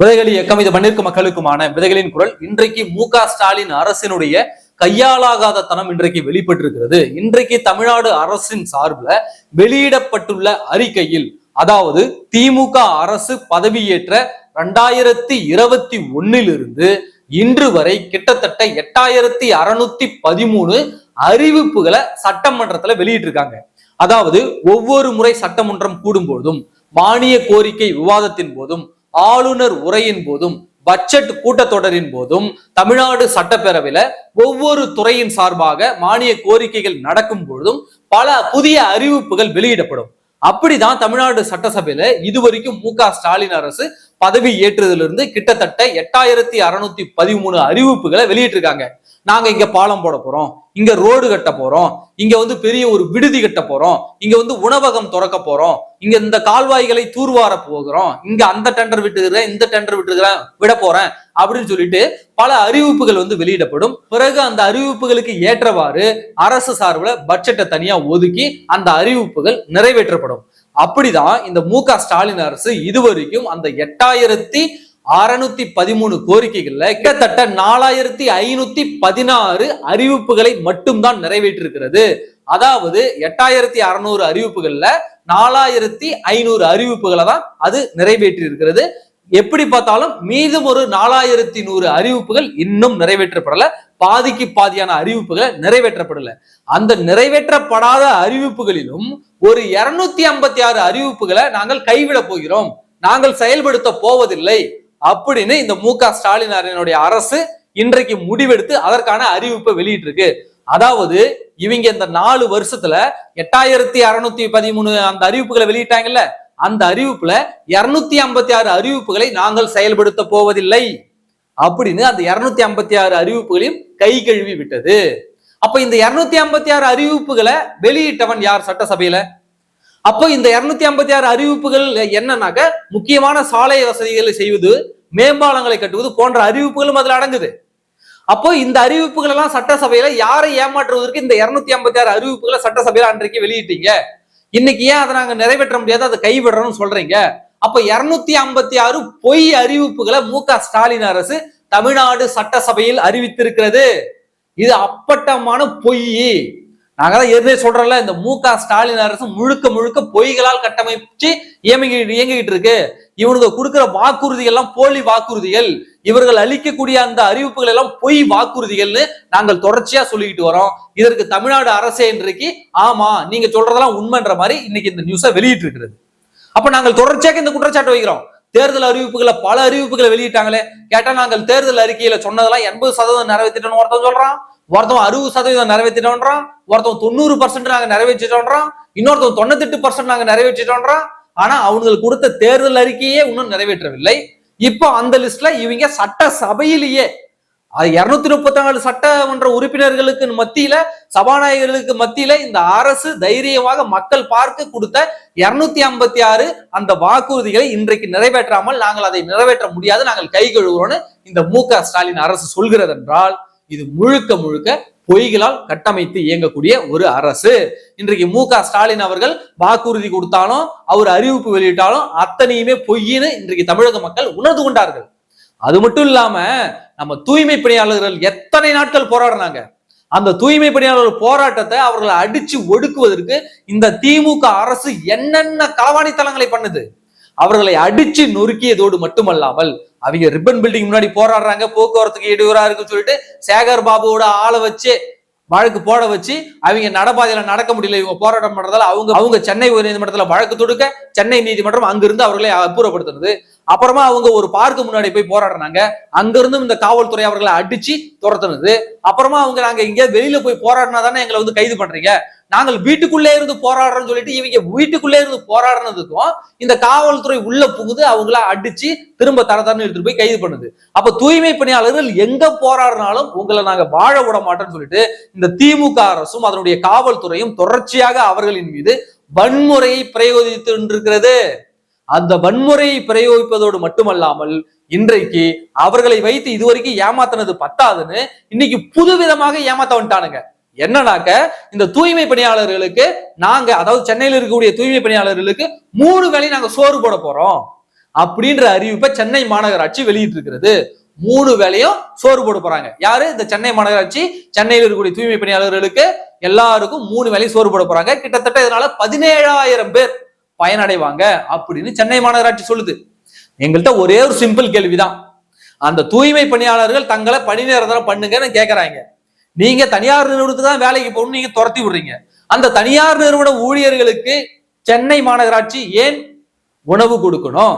விதைகளி இயக்கம் இது மண்ணிற்கு மக்களுக்குமான விதைகளின் குரல். இன்றைக்கு மு க ஸ்டாலின் அரசினுடைய கையாலாகாத தனம் இன்றைக்கு வெளிப்பட்டிருக்கிறது. இன்றைக்கு தமிழ்நாடு அரசின் சார்பில் வெளியிடப்பட்டுள்ள அறிக்கையில் அதாவது திமுக அரசு பதவியேற்ற ரெண்டாயிரத்தி இருபத்தி ஒன்னிலிருந்து இன்று வரை கிட்டத்தட்ட எட்டாயிரத்தி அறுநூத்தி பதிமூணு அறிவிப்புகளை சட்டமன்றத்துல வெளியிட்டிருக்காங்க. அதாவது ஒவ்வொரு முறை சட்டமன்றம் கூடும்போதும் மானிய கோரிக்கை விவாதத்தின் போதும் ஆளுநர் உரையின் போதும் பட்ஜெட் கூட்டத்தொடரின் போதும் தமிழ்நாடு சட்டப்பேரவையில ஒவ்வொரு துறையின் சார்பாக மானிய கோரிக்கைகள் நடக்கும் பொழுதும் பல புதிய அறிவிப்புகள் வெளியிடப்படும். அப்படிதான் தமிழ்நாடு சட்டசபையில இதுவரைக்கும் மு க ஸ்டாலின் அரசு பதவி ஏற்றதிலிருந்து கிட்டத்தட்ட எட்டாயிரத்தி அறுநூத்தி பதிமூணு அறிவிப்புகளை வெளியிட்டிருக்காங்க. நாங்க இங்க பாலம் போட போறோம் இங்க ரோடு கட்ட போறோம் இங்க வந்து பெரிய ஒரு விடுதி கட்ட போறோம் இங்க வந்து உணவகம் திறக்க போறோம் இங்க இந்த கால்வாய்களை தூர்வார போகிறோம் இங்க அந்த டெண்டர் விட்டுக்கிறேன் இந்த டெண்டர் விட்டுக்கிறேன் விட போறேன் அப்படின்னு சொல்லிட்டு பல அறிவிப்புகள் வந்து வெளியிடப்படும். பிறகு அந்த அறிவிப்புகளுக்கு ஏற்றவாறு அரசு சார்பில் பட்ஜெட்டை தனியா ஒதுக்கி அந்த அறிவிப்புகள் நிறைவேற்றப்படும். அப்படிதான் இந்த மு க ஸ்டாலின் அரசு இதுவரைக்கும் அந்த எட்டாயிரத்தி அறுநூத்தி பதிமூணு கோரிக்கைகள்ல கிட்டத்தட்ட நாலாயிரத்தி ஐநூத்தி பதினாறு அறிவிப்புகளை மட்டும்தான் நிறைவேற்றிருக்கிறது. அதாவது எட்டாயிரத்தி அறுநூறு அறிவிப்புகள்ல நாலாயிரத்தி ஐநூறு அறிவிப்புகளை தான் அது நிறைவேற்றி இருக்கிறது எப்படி பார்த்தாலும் மீதும் ஒரு நாலாயிரத்தி நூறு அறிவிப்புகள் இன்னும் நிறைவேற்றப்படல. பாதிக்கு பாதியான அறிவிப்புகளை நிறைவேற்றப்படல. அந்த நிறைவேற்றப்படாத அறிவிப்புகளிலும் ஒரு இருநூத்தி ஐம்பத்தி ஆறு அறிவிப்புகளை நாங்கள் கைவிட போகிறோம். நாங்கள் செயல்படுத்த போவதில்லை அப்படின்னு இந்த மு க ஸ்டாலின் அரசு இன்றைக்கு முடிவெடுத்து அதற்கான அறிவிப்பை வெளியிட்டிருக்கு. அதாவது இவங்க இந்த நாலு வருஷத்துல எட்டாயிரத்தி அறுநூத்தி பதிமூணு அந்த அறிவிப்புகளை வெளியிட்டாங்கல்ல? அந்த அறிவிப்புல இருநூத்தி ஐம்பத்தி ஆறு அறிவிப்புகளை நாங்கள் செயல்படுத்த போவதில்லை. அப்படின்னு அந்த இருநூத்தி ஐம்பத்தி ஆறு அறிவிப்புகளையும் கை கழுவி விட்டது. அப்ப இந்த இருநூத்தி ஐம்பத்தி ஆறு அறிவிப்புகளை வெளியிட்டவன் யார் சட்டசபையில? அப்போ இந்த இருநூத்தி ஐம்பத்தி ஆறு அறிவிப்புகள் என்னன்னாக்க முக்கியமான சாலை வசதிகளை செய்வது மேம்பாலங்களை கட்டுவது போன்ற அறிவிப்புகளும் அதுல அடங்குது. அப்போ இந்த அறிவிப்புகள் எல்லாம் சட்டசபையில யாரை ஏமாற்றுவதற்கு இந்த இருநூத்தி ஐம்பத்தி ஆறு அறிவிப்புகளை சட்டசபையில அன்றைக்கு வெளியிட்டீங்க? இன்னைக்கு ஏன் அதை நாங்க நிறைவேற்ற முடியாது அதை கைவிடுறோம்னு சொல்றீங்க? அப்ப இருநூத்தி ஐம்பத்தி ஆறு பொய் அறிவிப்புகளை மு க ஸ்டாலின் அரசு தமிழ்நாடு சட்டசபையில் அறிவித்திருக்கிறது. இது அப்பட்டமான பொய். நாங்க தான் எதுவே சொல்றோம்ல இந்த மு க ஸ்டாலின் அரசு முழுக்க முழுக்க பொய்களால் கட்டமைச்சு இயங்கி இயங்கிட்டு இருக்கு. இவனுக்கு கொடுக்கிற வாக்குறுதிகள் எல்லாம் போலி வாக்குறுதிகள். இவர்கள் அளிக்கக்கூடிய அந்த அறிவிப்புகள் எல்லாம் பொய் வாக்குறுதிகள்னு நாங்கள் தொடர்ச்சியா சொல்லிக்கிட்டு வரோம். இதற்கு தமிழ்நாடு அரசே இன்றைக்கு ஆமா நீங்க சொல்றதெல்லாம் உண்மைன்ற மாதிரி இன்னைக்கு இந்த நியூஸை வெளியிட்டு இருக்கிறது அப்ப நாங்கள் தொடர்ச்சியாக இந்த குற்றச்சாட்டு வைக்கிறோம். தேர்தல் அறிவிப்புகளை பல அறிவிப்புகளை வெளியிட்டாங்களே. கேட்டா நாங்கள் தேர்தல் அறிக்கையில சொன்னதெல்லாம் எண்பது சதவீதம் நிறைவேற்றிட்டோம்னு ஒருத்தன் சொல்றான். ஒருத்தவன் அறுபது சதவீதம் நிறைவேற்றிட்டோன்றான். ஒருத்தவன் தொண்ணூறு பர்சன்ட் நாங்க நிறைவேற்றிட்டோன்றான். இன்னொருத்தவன் தொண்ணூத்தெட்டு பர்சன்ட் நாங்க நிறைவேற்றிட்டோன்றான். ஆனா அவங்களுக்கு கொடுத்த தேர்தல் அறிக்கையே இன்னும் நிறைவேற்றவில்லை. இப்போ அந்த லிஸ்ட்ல இவங்க சட்ட சபையிலேயே அது இருநூத்தி முப்பத்தி நாலு சட்டமன்ற உறுப்பினர்களுக்கு மத்தியில சபாநாயகர்களுக்கு மத்தியில இந்த அரசு தைரியமாக மக்கள் பார்க்க கொடுத்த இருநூத்தி ஐம்பத்தி ஆறு அந்த வாக்குறுதிகளை இன்றைக்கு நிறைவேற்றாமல் நாங்கள் அதை நிறைவேற்ற முடியாது நாங்கள் கை கழுவுறோம்னு இந்த மு க ஸ்டாலின் அரசு சொல்கிறது என்றால் இது முழுக்க முழுக்க பொய்களால் கட்டமைத்து இயங்கக்கூடிய ஒரு அரசு. இன்றைக்கு மு க ஸ்டாலின் அவர்கள் வாக்குறுதி கொடுத்தாலும் அவர் அறிவிப்பு வெளியிட்டாலும் அத்தனையுமே பொய்யின்னு இன்றைக்கு தமிழக மக்கள் உணர்ந்து கொண்டார்கள். அது மட்டும் இல்லாம நம்ம தூய்மை பணியாளர்கள் எத்தனை நாட்கள் போராடினாங்க? அந்த தூய்மை பணியாளர்கள் போராட்டத்தை அவர்களை அடிச்சு ஒடுக்குவதற்கு இந்த திமுக அரசு என்னென்ன களவாணித்தனங்களை பண்ணுது? அவர்களை அடிச்சு நொறுக்கியதோடு மட்டுமல்லாமல் அவங்க ரிப்பன் பில்டிங் முன்னாடி போராடுறாங்க போக்குவரத்துக்கு இடையூறா இருக்குன்னு சொல்லிட்டு சேகர் பாபுவோட ஆளை வச்சு வழக்கு போட வச்சு அவங்க நடப்பாதையில நடக்க முடியல இவங்க போராட்டம் பண்றதால அவங்க அவங்க சென்னை உயர்நீதிமன்றத்துல வழக்கு தொடுக்க சென்னை நீதிமன்றம் அங்கிருந்து அவர்களை அப்புறப்படுத்துறது அப்புறமா அவங்க ஒரு பார்க்கு முன்னாடி போய் போராடுறாங்க அங்கிருந்தும் இந்த காவல்துறை அவர்களை அடிச்சு துரத்துனது. அப்புறமா அவங்க நாங்க எங்கேயாவது வெளியில போய் போராடினா தானே எங்களை வந்து கைது பண்றீங்க. நாங்கள் வீட்டுக்குள்ளே இருந்து போராடுறோம்னு சொல்லிட்டு இவங்க வீட்டுக்குள்ளே இருந்து போராடுறதுக்கும் இந்த காவல்துறை உள்ள புகுது அவங்கள அடிச்சு திரும்ப தர தரன்னு எடுத்துட்டு போய் கைது பண்ணுது. அப்ப தூய்மை பணியாளர்கள் எங்க போராடினாலும் உங்களை நாங்க வாழ விட மாட்டோம்னு சொல்லிட்டு இந்த திமுக அரசும் அதனுடைய காவல்துறையும் தொடர்ச்சியாக அவர்களின் மீது வன்முறையை பிரயோகித்து இருக்கிறது. அந்த வன்முறையை பிரயோகிப்பதோடு மட்டுமல்லாமல் இன்றைக்கு அவர்களை வைத்து இதுவரைக்கும் ஏமாத்தினது பத்தாதுன்னு இன்னைக்கு புதுவிதமாக ஏமாத்த வந்துட்டானுங்க. என்னன்னாக்க இந்த தூய்மை பணியாளர்களுக்கு நாங்க அதாவது சென்னையில் இருக்கக்கூடிய தூய்மை பணியாளர்களுக்கு மூணு வேலையும் நாங்க சோறு போட போறோம். அப்படின்ற அறிவிப்பை சென்னை மாநகராட்சி வெளியிட்டு இருக்கிறது மூணு வேலையும் சோறு போட போறாங்க. யாரு? இந்த சென்னை மாநகராட்சி சென்னையில் இருக்கக்கூடிய தூய்மை பணியாளர்களுக்கு எல்லாருக்கும் மூணு வேலையும் சோறு போட போறாங்க. கிட்டத்தட்ட இதனால பதினேழாயிரம் பேர் பயனடைவாங்க அப்படின்னு சென்னை மாநகராட்சி சொல்லுது. எங்கள்கிட்ட ஒரே ஒரு சிம்பிள் கேள்விதான். அந்த தூய்மை பணியாளர்கள் தங்களை பணி நிரந்தரம் பண்ணுங்கன்னு கேட்கறாங்க நீங்க தனியார் நிறுவனத்துக்கு தான் வேலைக்கு போகணும்னு நீங்க துரத்தி விடுறீங்க. அந்த தனியார் நிறுவன ஊழியர்களுக்கு சென்னை மாநகராட்சி ஏன் உணவு கொடுக்கணும்?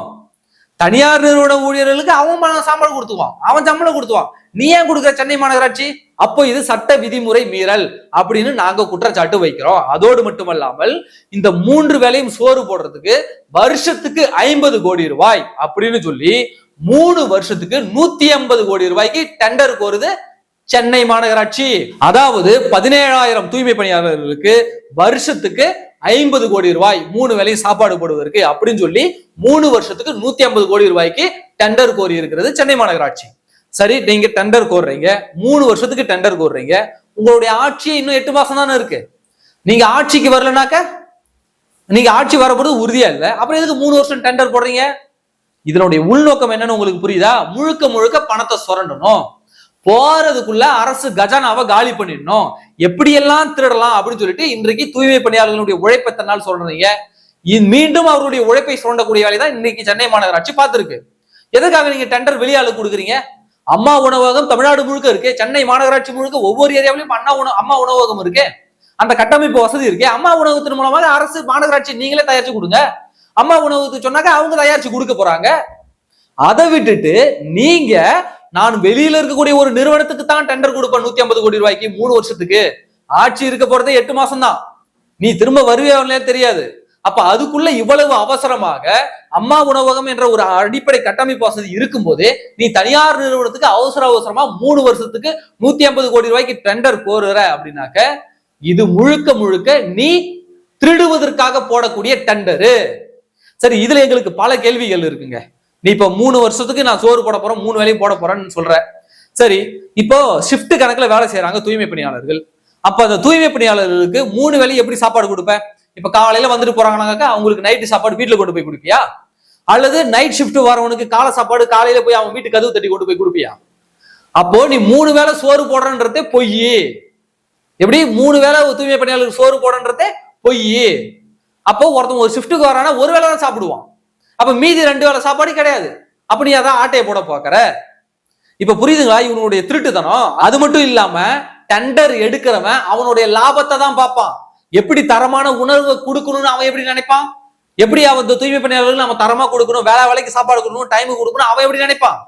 தனியார் நிறுவன ஊழியர்களுக்கு அவன் பணம் சம்பளம் கொடுத்துவான் அவன் சம்பளம் கொடுத்துவான் நீ ஏன் கொடுக்குற சென்னை மாநகராட்சி? அப்போ இது சட்ட விதிமுறை மீறல் அப்படின்னு நாங்க குற்றச்சாட்டு வைக்கிறோம். அதோடு மட்டுமல்லாமல் இந்த மூன்று வேலையும் சோறு போடுறதுக்கு வருஷத்துக்கு ஐம்பது கோடி ரூபாய் அப்படின்னு சொல்லி மூணு வருஷத்துக்கு நூத்தி ஐம்பது கோடி ரூபாய்க்கு டெண்டர் கோருது சென்னை மாநகராட்சி. அதாவது பதினேழாயிரம் தூய்மை பணியாளர்களுக்கு வருஷத்துக்கு ஐம்பது கோடி ரூபாய் மூணு வேலையும் சாப்பாடு போடுவதற்கு அப்படின்னு சொல்லி மூணு வருஷத்துக்கு நூத்தி ஐம்பது கோடி ரூபாய்க்கு டெண்டர் கோரி இருக்கிறது சென்னை மாநகராட்சி. சரி நீங்க டெண்டர் கோர்றீங்க. மூணு வருஷத்துக்கு டெண்டர் கோர்றீங்க. உங்களுடைய ஆட்சி இன்னும் எட்டு மாசம் தானே இருக்கு. நீங்க ஆட்சிக்கு வரலனாக்க நீங்க ஆட்சி வரப்போறது உறுதியா இல்ல. அப்புறம் எதுக்கு மூணு வருஷம் டெண்டர் போடுறீங்க? இதனுடைய உள்நோக்கம் என்னன்னு உங்களுக்கு புரியுதா? முழுக்க முழுக்க பணத்தை சுரண்டணும். போறதுக்குள்ள அரசு கஜானாவை காலி பண்ணிடணும். எப்படியெல்லாம் திருடலாம் அப்படின்னு சொல்லிட்டு இன்றைக்கு தூய்மை பணியாளர்களுடைய உழைப்பை தன்னால் சொல்றீங்க மீண்டும் அவருடைய உழைப்பை சுரண்டக்கூடிய வேலை தான் இன்னைக்கு சென்னை மாநகராட்சி பார்த்துருக்கு. எதுக்காக நீங்க டெண்டர் வெளியாளு கொடுக்குறீங்க? அம்மா உணவகம் தமிழ்நாடு முழுக்க இருக்கு. சென்னை மாநகராட்சி முழுக்க ஒவ்வொரு ஏரியாவிலும் அண்ணா உணவு அம்மா உணவகம் இருக்கு. அந்த கட்டமைப்பு வசதி இருக்கு. அம்மா உணவகத்தின் மூலமாக அரசு மாநகராட்சி நீங்களே தயாரிச்சு கொடுங்க. அம்மா உணவகத்துக்கு சொன்னாக்க அவங்க தயாரிச்சு கொடுக்க போறாங்க. அதை விட்டுட்டு நீங்க நான் வெளியில இருக்கக்கூடிய ஒரு நிறுவனத்துக்கு தான் டெண்டர் கொடுப்பேன் நூத்தி ஐம்பது கோடி ரூபாய்க்கு மூணு வருஷத்துக்கு. ஆட்சி இருக்க போறதே எட்டு மாசம் தான். நீ திரும்ப வருவியா தெரியாது. அப்ப அதுக்குள்ள இவ்வளவு அவசரமாக அம்மா உணவகம் என்ற ஒரு அடிப்படை கட்டமைப்பு வசதி இருக்கும்போதே நீ தனியார் நிறுவனத்துக்கு அவசர அவசரமா மூணு வருஷத்துக்கு நூத்தி ஐம்பது கோடி ரூபாய்க்கு டெண்டர் கோருற அப்படின்னாக்க இது முழுக்க முழுக்க நீ திருடுவதற்காக போடக்கூடிய டெண்டரு சரி இதுல எங்களுக்கு பல கேள்விகள் இருக்குங்க. நீ இப்போ மூணு வருஷத்துக்கு நான் சோறு போட போறேன் மூணு வேலையும் போட போறேன்னு சொல்ற. சரி இப்போ ஷிஃப்ட் கணக்குல வேலை செய்யறாங்க தூய்மை பணியாளர்கள். அப்ப அந்த தூய்மை பணியாளர்களுக்கு மூணு வேலையும் எப்படி சாப்பாடு கொடுப்பேன்? இப்ப காலையில வந்துட்டு போறாங்கனாக்கா அவங்களுக்கு நைட்டு சாப்பாடு வீட்டுல கொண்டு போய் கொடுப்பியா? அல்லது நைட் ஷிஃப்ட் வரவனுக்கு காலை சாப்பாடு காலையில போய் அவன் வீட்டு கதவு தட்டி கொண்டு போய் கொடுப்பியா? அப்போ நீ மூணு வேளை சோறு போடுறன்றதே பொய். எப்படி? மூணு வேளை தூய்மை பணியாளருக்கு சோறு போடுறன்றதே பொய். அப்போ ஒருத்தன் ஒரு ஷிஃப்ட்டுக்கு வரானா ஒரு வேலை தான் சாப்பிடுவான். அப்ப மீதி ரெண்டு வேளை சாப்பாடு கிடையாது. அப்ப நீ அதான் ஆட்டையை போட பாக்குற இப்ப புரியுதுங்களா? இவனுடைய திருட்டுத்தனம். அது மட்டும் இல்லாம டெண்டர் எடுக்கிறவன் அவனுடைய லாபத்தை தான் பார்ப்பான். எப்படி தரமான உணர்வை கொடுக்கணும்னு அவன் எப்படி நினைப்பான்? எப்படி அவன் இந்த தூய்மை பணியாளர்கள் நம்ம தரமா கொடுக்கணும் வேலை வேலைக்கு சாப்பாடு கொடுக்கணும் டைம் கொடுக்கணும் அவன் எப்படி நினைப்பான்?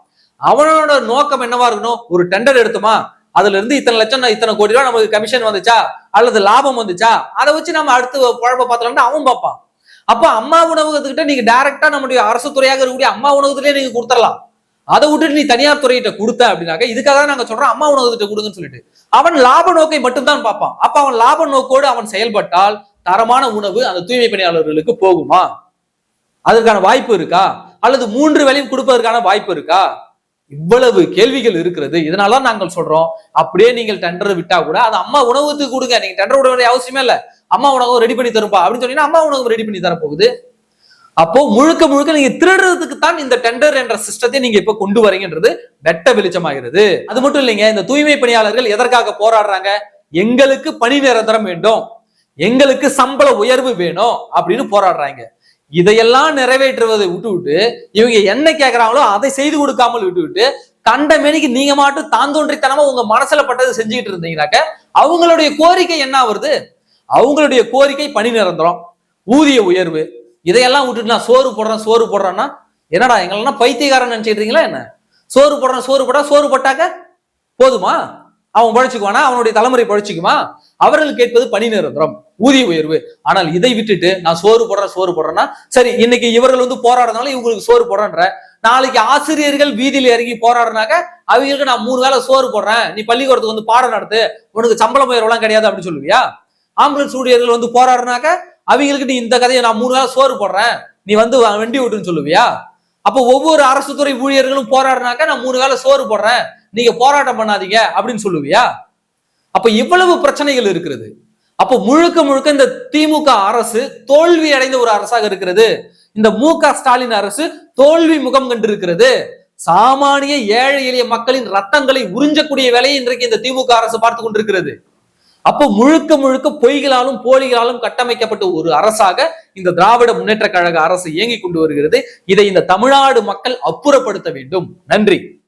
அவனோட நோக்கம் என்னவா இருக்கணும்? ஒரு டெண்டர் எடுத்தோமா? அதுல இருந்து இத்தனை லட்சம் இத்தனை கோடி ரூபாய் நமக்கு கமிஷன் வந்துச்சா? அல்லது லாபம் வந்துச்சா? அதை வச்சு நம்ம அடுத்து குழப்ப பார்த்தலாம்னு அவன் பார்ப்பான். அப்ப அம்மா உணவகத்துக்கிட்ட நீங்க டைரக்டா நம்முடைய அரசு துறையாக இருக்கக்கூடிய அம்மா உணவகத்திலே நீங்க கொடுத்துடலாம். அதை விட்டுட்டு நீ தனியார் துறையிட்ட கொடுத்த அப்படின்னாக்க இதுக்காக தான் நாங்க சொல்றோம் அம்மா உணவகத்திட்ட கொடுங்கன்னு சொல்லிட்டு. அவன் லாப நோக்கை மட்டும்தான் பார்ப்பான். அப்ப அவன் லாப நோக்கோடு அவன் செயல்பட்டால் தரமான உணவு அந்த தூய்மை பணியாளர்களுக்கு போகுமா? அதற்கான வாய்ப்பு இருக்கா? அல்லது மூன்று வேலையும் கொடுப்பதற்கான வாய்ப்பு இருக்கா? இவ்வளவு கேள்விகள் இருக்கிறது. இதனால தான் நாங்கள் சொல்றோம். அப்படியே நீங்கள் டெண்டர் விட்டா கூட அது அம்மா உணவுக்கு கொடுங்க. நீங்க டெண்டர் விட வேண்டிய அவசியமே இல்ல. அம்மா உணவகம் ரெடி பண்ணி தருப்பா அப்படின்னு சொன்னீங்கன்னா அம்மா உணவு ரெடி பண்ணி தரப்போகுது. அப்போ முழுக்க முழுக்க நீங்க திருடுறதுக்கு தான் இந்த டெண்டர் என்ற சிஸ்டத்தை நீங்க இப்ப கொண்டு வரீங்கன்றது வெட்ட வெளிச்சமாகிறது. அது மட்டும் இல்லைங்க இந்த தூய்மை பணியாளர்கள் எதற்காக போராடுறாங்க? எங்களுக்கு பணி நிரந்தரம் வேண்டும். எங்களுக்கு சம்பள உயர்வு வேணும் அப்படின்னு போராடுறாங்க. இதையெல்லாம் நிறைவேற்றுவதை விட்டு விட்டு இவங்க என்ன கேட்கிறாங்களோ அதை செய்து கொடுக்காமல் விட்டு விட்டு கண்ட மேனிக்கு நீங்க மாட்டும் தாந்தோன்றித்தனமா உங்க மனசுல பட்டது செஞ்சுக்கிட்டு இருந்தீங்கன்னாக்க அவங்களுடைய கோரிக்கை என்ன வருது அவங்களுடைய கோரிக்கை பணி நிரந்தரம் ஊதிய உயர்வு. இதையெல்லாம் விட்டுட்டு நான் சோறு போடுறேன் சோறு போடுறேன்னா என்னடா எங்களெல்லாம் பைத்தியக்காரன் நினைச்சிட்டு என்ன? சோறு போடுறேன் சோறு போட்டா சோறு போட்டாக்க போதுமா? அவன் பழச்சிக்குவானா? அவனுடைய தலைமுறை பழச்சிக்குமா? அவர்கள் கேட்பது பணி நிரந்தரம். ஊதிய உயர்வு. ஆனால் இதை விட்டுட்டு நான் சோறு போடுறேன் சோறு போடுறேன்னா சரி இன்னைக்கு இவர்கள் வந்து போராடுறதுனால இவங்களுக்கு சோறு போடுறேன்ற. நாளைக்கு ஆசிரியர்கள் வீதியில் இறங்கி போராடுனாக்க அவங்களுக்கு நான் மூணு வேளை சோறு போடுறேன். நீ பள்ளிக்கூடத்துக்கு வந்து பாடம் நடத்து. உனக்கு சம்பளம் உயர்வுலாம் கிடையாது அப்படின்னு சொல்லுவியா? ஆம்புலன்ஸ் ஊழியர்கள் வந்து போராடுனாக்க அவங்களுக்கு நீ இந்த கதையை நான் மூணு வேளை சோறு போடுறேன். நீ வந்து வண்டி விட்டுன்னு சொல்லுவியா? அப்போ ஒவ்வொரு அரசு துறை ஊழியர்களும் போராடுறனாக்க நான் மூணு வேளை சோறு போடுறேன். நீங்க போராட்டம் பண்ணாதீங்க அப்படின்னு சொல்லுவியா? அப்ப இவ்வளவு பிரச்சனைகள் இருக்கிறது. அப்போ முழுக்க முழுக்க இந்த திமுக அரசு தோல்வி அடைந்த ஒரு அரசாக இருக்கிறது. இந்த மு ஸ்டாலின் அரசு தோல்வி முகம் கண்டிருக்கிறது. சாமானிய ஏழை எளிய மக்களின் ரத்தங்களை உறிஞ்சக்கூடிய வேலையை இன்றைக்கு இந்த திமுக அரசு பார்த்து கொண்டிருக்கிறது. அப்போ முழுக்க முழுக்க பொய்களாலும் போலிகளாலும் கட்டமைக்கப்பட்ட ஒரு அரசாக இந்த திராவிட முன்னேற்ற கழக அரசு இயங்கிக் கொண்டு வருகிறது. இதை இந்த தமிழ்நாடு மக்கள் அப்புறப்படுத்த வேண்டும். நன்றி.